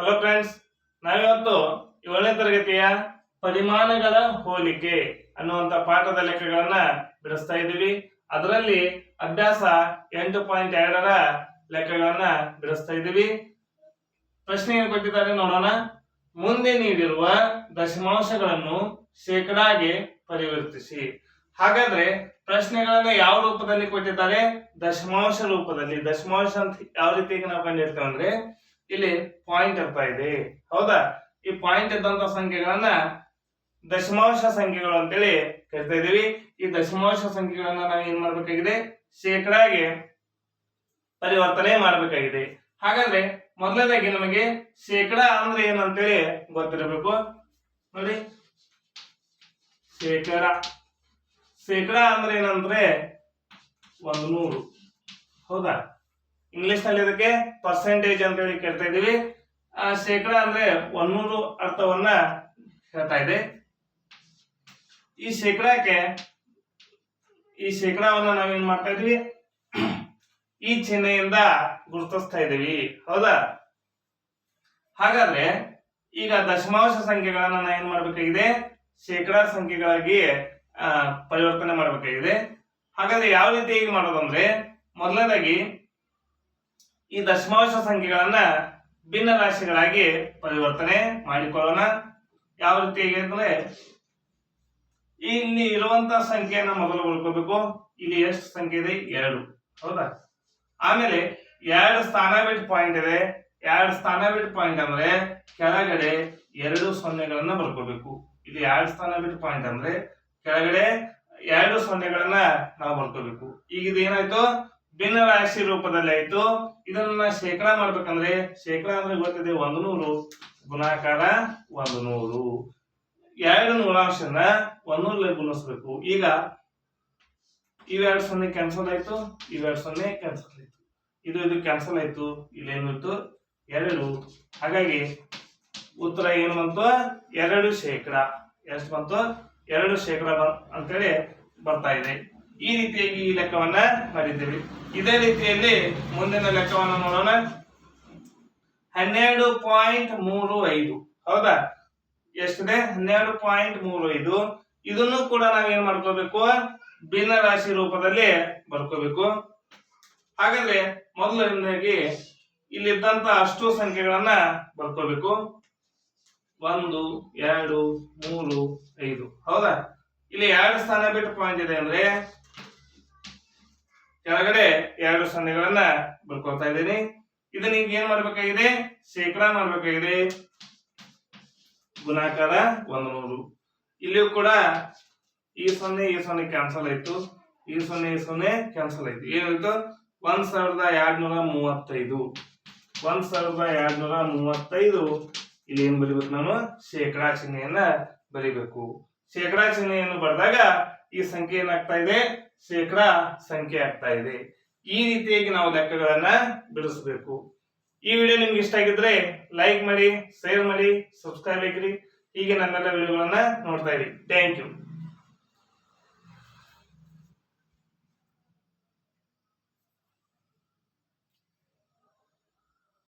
Hello friends ನಾವಿವತ್ತು ಏಳನೇ ತರಗತಿಯ ಪರಿಮಾಣಗಳ ಹೋಲಿಕೆ ಅನ್ನುವಂತ ಪಾಠದ ಲೆಕ್ಕಗಳನ್ನ ಬಿಡಿಸ್ತಾ ಇದ್ದೀವಿ. ಅದರಲ್ಲಿ ಅಭ್ಯಾಸ ಎಂಟು ಪಾಯಿಂಟ್ ಎರಡರ ಲೆಕ್ಕಗಳನ್ನ ಬಿಡಿಸ್ತಾ ಇದ್ದೀವಿ. ಪ್ರಶ್ನೆ ಏನು ಕೊಟ್ಟಿದ್ದಾರೆ ನೋಡೋಣ. ಮುಂದೆ ನೀಡಿರುವ ದಶಮಾಂಶಗಳನ್ನು ಶೇಕಡಾಗೆ ಪರಿವರ್ತಿಸಿ. ಹಾಗಾದ್ರೆ ಪ್ರಶ್ನೆಗಳನ್ನ ಯಾವ ರೂಪದಲ್ಲಿ ಕೊಟ್ಟಿದ್ದಾರೆ? ದಶಮಾಂಶ ರೂಪದಲ್ಲಿ. ದಶಮಾಂಶ ಅಂತ ಯಾವ ರೀತಿಯಾಗಿ ನಾವು ಕಂಡಿರ್ತೇವೆ ಅಂದ್ರೆ ಇಲ್ಲಿ ಪಾಯಿಂಟ್ ಇರ್ತಾ ಇದೆ. ಹೌದಾ? ಈ ಪಾಯಿಂಟ್ ಇದ್ದಂತ ಸಂಖ್ಯೆಗಳನ್ನ ದಶಮಾಂಶ ಸಂಖ್ಯೆಗಳು ಅಂತೇಳಿ ಕರಿತಾ ಇದೀವಿ ಈ ದಶಮಾಂಶ ಸಂಖ್ಯೆಗಳನ್ನ ನಾವು ಏನ್ ಮಾಡ್ಬೇಕಾಗಿದೆ? ಶೇಕಡಾಗೆ ಪರಿವರ್ತನೆ ಮಾಡಬೇಕಾಗಿದೆ. ಹಾಗಾದ್ರೆ ಮೊದಲನೇದಾಗಿ ನಮಗೆ ಶೇಕಡ ಅಂದ್ರೆ ಏನಂತೇಳಿ ಗೊತ್ತಿರಬೇಕು. ನೋಡಿ. ಶೇಕಡ. ಶೇಕಡ ಅಂದ್ರೆ ಏನಂದ್ರೆ ಒಂದು ನೂರು. ಹೌದಾ? ಇಂಗ್ಲಿಷ್ನಲ್ಲಿ ಇದಕ್ಕೆ ಪರ್ಸೆಂಟೇಜ್ ಅಂತ ಹೇಳಿ ಕೇಳ್ತಾ ಇದೀವಿ ಆ ಶೇಕಡ ಅಂದ್ರೆ ಒಂದೂರು ಅರ್ಥವನ್ನ ಹೇಳ್ತಾ ಇದೆ. ಈ ಶೇಕಡಕ್ಕೆ, ಈ ಶೇಕಡಾವನ್ನ ನಾವೇನ್ ಮಾಡ್ತಾ ಇದೀವಿ ಈ ಚಿಹ್ನೆಯಿಂದ ಗುರುತಿಸ್ತಾ ಇದೀವಿ ಹೌದಾ? ಹಾಗಾದ್ರೆ ಈಗ ದಶಮಾಂಶ ಸಂಖ್ಯೆಗಳನ್ನ ನಾ ಏನ್ ಮಾಡ್ಬೇಕಾಗಿದೆ? ಶೇಕಡ ಸಂಖ್ಯೆಗಳಾಗಿ ಪರಿವರ್ತನೆ ಮಾಡಬೇಕಾಗಿದೆ. ಹಾಗಾದ್ರೆ ಯಾವ ರೀತಿಯಾಗಿ ಮಾಡೋದಂದ್ರೆ, ಮೊದಲನೇದಾಗಿ ಈ ದಶಮಾಂಶ ಸಂಖ್ಯೆಗಳನ್ನ ಭಿನ್ನ ರಾಶಿಗಳಾಗಿ ಪರಿವರ್ತನೆ ಮಾಡಿಕೊಳ್ಳೋಣ. ಯಾವ ರೀತಿಯಾಗಿ ಅಂದ್ರೆ ಇಲ್ಲಿ ಇರುವಂತಹ ಸಂಖ್ಯೆಯನ್ನ ಮೊದಲು ಉಳ್ಕೋಬೇಕು. ಇಲ್ಲಿ ಎಷ್ಟು ಸಂಖ್ಯೆ ಇದೆ? ಎರಡು. ಹೌದಾ? ಆಮೇಲೆ ಎರಡು ಸ್ಥಾನ ಬಿಟ್ಟು ಪಾಯಿಂಟ್ ಇದೆ. ಎರಡು ಸ್ಥಾನ ಬಿಟ್ಟು ಪಾಯಿಂಟ್ ಅಂದ್ರೆ ಕೆಳಗಡೆ ಎರಡು ಸೊನ್ನೆಗಳನ್ನ ಬರ್ಕೋಬೇಕು. ಇಲ್ಲಿ ಎರಡು ಸ್ಥಾನ ಬಿಟ್ಟು ಪಾಯಿಂಟ್ ಅಂದ್ರೆ ಕೆಳಗಡೆ ಎರಡು ಸೊನ್ನೆಗಳನ್ನ ನಾವು ಬರ್ಕೋಬೇಕು. ಈಗ ಇದು ಏನಾಯ್ತು ಭಿನ್ನ ರಾಶಿ ರೂಪದಲ್ಲಿ ಆಯ್ತು. ಇದನ್ನ ಶೇಕಡ ಮಾಡ್ಬೇಕಂದ್ರೆ ಶೇಕಡಾ ಅಂದ್ರೆ ಗೊತ್ತಿದೆ ಒಂದು ನೂರು ಗುಣಾಕಾರ ಒಂದು ನೂರು ಎರಡು ನೂರಾಂಶನ ಒಂದೂರಲ್ಲಿ ಗುಣಿಸ್ಬೇಕು. ಈಗ ಇವೆರಡು ಸೊನ್ನೆ ಕ್ಯಾನ್ಸಲ್ ಆಯ್ತು ಇವೆರಡು ಸೊನ್ನೆ ಕ್ಯಾನ್ಸಲ್ ಆಯ್ತು. ಇದು ಇದು ಕ್ಯಾನ್ಸಲ್ ಆಯ್ತು ಇಲ್ಲೇನಿತ್ತು ಎರಡು. ಹಾಗಾಗಿ ಉತ್ತರ ಏನು ಬಂತು? ಎರಡು ಶೇಕಡ ಎಷ್ಟು ಬಂತು? ಎರಡು ಶೇಕಡ ಅಂತೇಳಿ ಬರ್ತಾ ಇದೆ. ಈ ರೀತಿಯಾಗಿ ಈ ಲೆಕ್ಕವನ್ನ ಮಾಡಿದ್ದೇವೆ ಇದೇ ರೀತಿಯಲ್ಲಿ ಮುಂದಿನ ಲೆಕ್ಕವನ್ನು ನೋಡೋಣ. ಹನ್ನೆರಡು ಪಾಯಿಂಟ್ ಮೂರು ಐದು. ಹೌದಾ? ಎಷ್ಟಿದೆ? ಹನ್ನೆರಡು ಪಾಯಿಂಟ್ ಮೂರು ಐದು. ಇದನ್ನು ಕೂಡ ನಾವೇನ್ ಮಾಡ್ಕೋಬೇಕು? ಭಿನ್ನ ರಾಶಿ ರೂಪದಲ್ಲಿ ಬರ್ಕೋಬೇಕು. ಹಾಗಾದ್ರೆ ಮೊದಲನೇದಾಗಿ ಇಲ್ಲಿದ್ದಂತ ಅಷ್ಟು ಸಂಖ್ಯೆಗಳನ್ನ ಬರ್ಕೋಬೇಕು. ಒಂದು, ಎರಡು, ಮೂರು, ಐದು. ಹೌದಾ? ಇಲ್ಲಿ ಎರಡು ಸ್ಥಾನ ಬಿಟ್ಟು ಪಾಯಿಂಟ್ ಇದೆ ಅಂದ್ರೆ ಕೆಳಗಡೆ ಎರಡು ಸೊನ್ನೆಗಳನ್ನ ಬರ್ಕೊಳ್ತಾ ಇದ್ದೀನಿ. ಇದನ್ನ ಈಗ ಏನ್ ಮಾಡ್ಬೇಕಾಗಿದೆ? ಶೇಕಡಾ ಮಾಡ್ಬೇಕಾಗಿದೆ. ಗುಣಾಕಾರ ಒಂದ್ ನೂರು ಇಲ್ಲಿಯೂ ಕೂಡ ಈ ಸೊನ್ನೆ ಈ ಸೊನ್ನೆ ಕ್ಯಾನ್ಸಲ್ ಆಯ್ತು. ಈ ಸೊನ್ನೆ ಈ ಸೊನ್ನೆ ಕ್ಯಾನ್ಸಲ್ ಆಯ್ತು. ಏನಾಯ್ತು? ಒಂದ್ ಸಾವಿರದ ಎರಡ್ನೂರ ಮೂವತ್ತೈದು. ಒಂದ್ ಸಾವಿರದ ಎರಡ್ನೂರ ಮೂವತ್ತೈದು. ಇಲ್ಲಿ ಏನ್ ಬರಿಬೇಕು ನಾನು ಶೇಕಡಾ ಚಿಹ್ನೆಯನ್ನ ಬರಿಬೇಕು. ಶೇಕಡಾ ಚಿಹ್ನೆಯನ್ನು ಬರೆದಾಗ ಈ ಸಂಖ್ಯೆ ಏನಾಗ್ತಾ ಇದೆ? ಶೇಕಡಾ ಸಂಖ್ಯೆ ಆಗ್ತಾ ಇದೆ. ಈ ರೀತಿಯಾಗಿ ನಾವು ಲೆಕ್ಕಗಳನ್ನ ಬಿಡಿಸಬೇಕು. ಈ ವಿಡಿಯೋ ನಿಮ್ಗೆ ಇಷ್ಟ ಆಗಿದ್ರೆ ಲೈಕ್ ಮಾಡಿ, ಶೇರ್ ಮಾಡಿ, ಸಬ್ಸ್ಕ್ರೈಬ್ ಆಗಿರಿ. ಹೀಗೆ ನನ್ನೆಲ್ಲ ವಿಡಿಯೋಗಳನ್ನ ನೋಡ್ತಾ ಇರಿ. Thank you.